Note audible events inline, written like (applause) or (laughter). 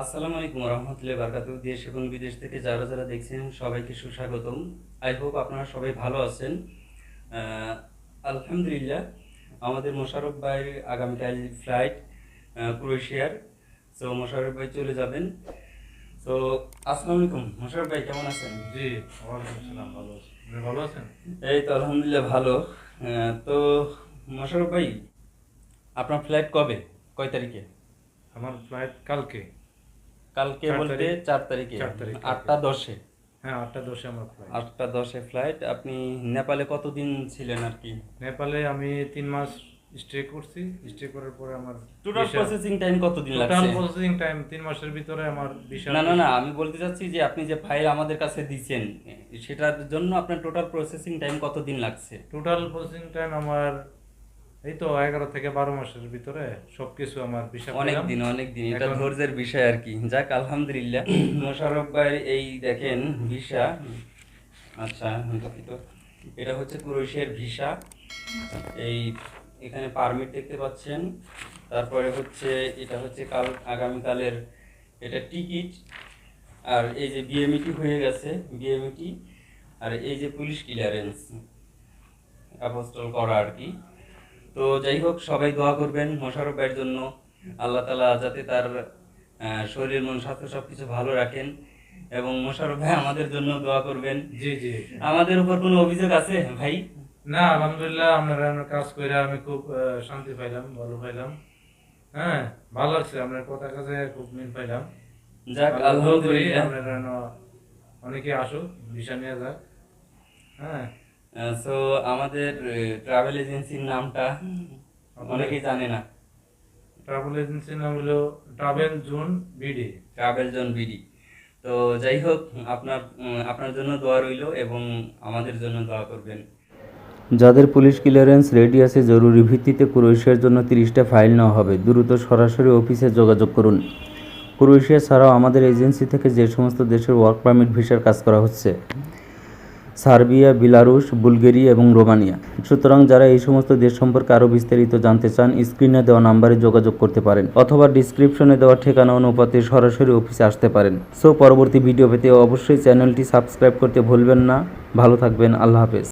আসসালামু আলাইকুম রহমতুল্লাহ বারকাতু দেশ এবং বিদেশ থেকে যারা যারা দেখছেন সবাইকে সুস্বাগতম। আই হোপ আপনারা সবাই ভালো আছেন। আলহামদুলিল্লাহ আমাদের মোশারফ ভাই আগামীকাল ফ্লাইট ক্রোয়েশিয়ার। সো মোশারফ ভাই চলে যাবেন। তো আসসালামু আলাইকুম। মোশারফ ভাই কেমন আছেন? জি ওয়ালাইকুম আসসালাম ভালো আছি। আপনি ভালো আছেন? এই তো আলহামদুলিল্লাহ ভালো। তো মোশারফ ভাই আপনার ফ্লাইট কবে? কয় তারিখে? আমার ফ্লাইট কালকে। কালকে বলতে। চার তারিখে। আটটা দশে। হ্যাঁ আটটা দশে আমার ফ্লাইট আটটা দশে ফ্লাইট আপনি নেপালে কতদিন ছিলেন আর কি? নেপালে আমি তিন মাস স্টে করছি। স্টে করার পরে আমার টোটাল প্রসেসিং টাইম কতদিন টোটাল লাগছে? প্রসেসিং টাইম তিন মাসের ভিতরে আমার ভিসা না না না আমি বলতে চাচ্ছি যে আপনি যে ফাইল আমাদের কাছে দিচ্ছেন সেটার জন্য আপনার টোটাল প্রসেসিং টাইম কতদিন লাগছে? টোটাল প্রসেসিং টাইম আমার এই তো এগারো থেকে বারো মাসের ভিতরে সবকিছু আমার ভিসা অনেক দিন অনেক দিন। এটা ধৈর্যের বিষয় আর কি। যাক আলহামদুলিল্লাহ। (coughs) মোশারফ ভাই এই দেখেন ভিসা। আচ্ছা দুঃখিত এটা হচ্ছে ক্রোয়েশিয়ার ভিসা। এই এখানে পারমিট দেখতে পাচ্ছেন। তারপরে হচ্ছে এটা হচ্ছে কাল আগামীকালের এটা টিকিট আর এই যে বিএমইটি হয়ে গেছে বিএমইটি আর এই যে পুলিশ ক্লিয়ারেন্স অ্যাপোস্টল করা আর কি। তো যাই হোক সবাই দোয়া করবেন মোশারফ ভাইয়ের জন্য। আল্লাহ তালা যাতে তার শরীর মন স্বাস্থ্য সবকিছু ভালো রাখেন। এবং মোশারফ ভাই আমাদের জন্য দোয়া করবেন। জি জি আমাদের উপর কোনো অভিযোগ আছে ভাই? না আলহামদুলিল্লাহ আপনারা কাজ করে আমি খুব শান্তি পাইলাম ভালো পাইলাম। হ্যাঁ ভালো লাগছে আপনার কথা কাছে খুব মিল পাইলাম। যাক আলহামদুলিল্লাহ। আপনারা অনেকে আসুক ভিসা নিয়ে যাক। হ্যাঁ সো আমাদের ট্রাভেল এজেন্সির নামটা অনেকেই জানে না। ট্রাভেল এজেন্সির নাম হলো travel zone BD travel zone BD তো যাই হোক আপনার আপনার জন্য দোয়া রইল এবং আমাদের জন্য দোয়া করবেন। যাদের পুলিশ ক্লিয়ারেন্স রেডি আছে জরুরি ভিত্তিতে ক্রোয়েশিয়ার জন্য তিরিশটা ফাইল নেওয়া হবে। দ্রুত সরাসরি অফিসে যোগাযোগ করুন। ক্রোয়েশিয়া ছাড়াও আমাদের এজেন্সি থেকে যে সমস্ত দেশের ওয়ার্ক পারমিট ভিসার কাজ করা হচ্ছে। সার্বিয়া, বিলারুশ, বুলগেরিয়া এবং রোমানিয়া। সুতরাং যারা এই সমস্ত দেশ সম্পর্কে আরও বিস্তারিত জানতে চান, স্ক্রিনে দেওয়া নাম্বারে যোগাযোগ করতে পারেন অথবা ডিসক্রিপশনে দেওয়া ঠিকানা অনুপাতে সরাসরি অফিসে আসতে পারেন। সো পরবর্তী ভিডিও পেতে অবশ্যই চ্যানেলটি সাবস্ক্রাইব করতে ভুলবেন না। ভালো থাকবেন, আল্লাহ হাফেজ।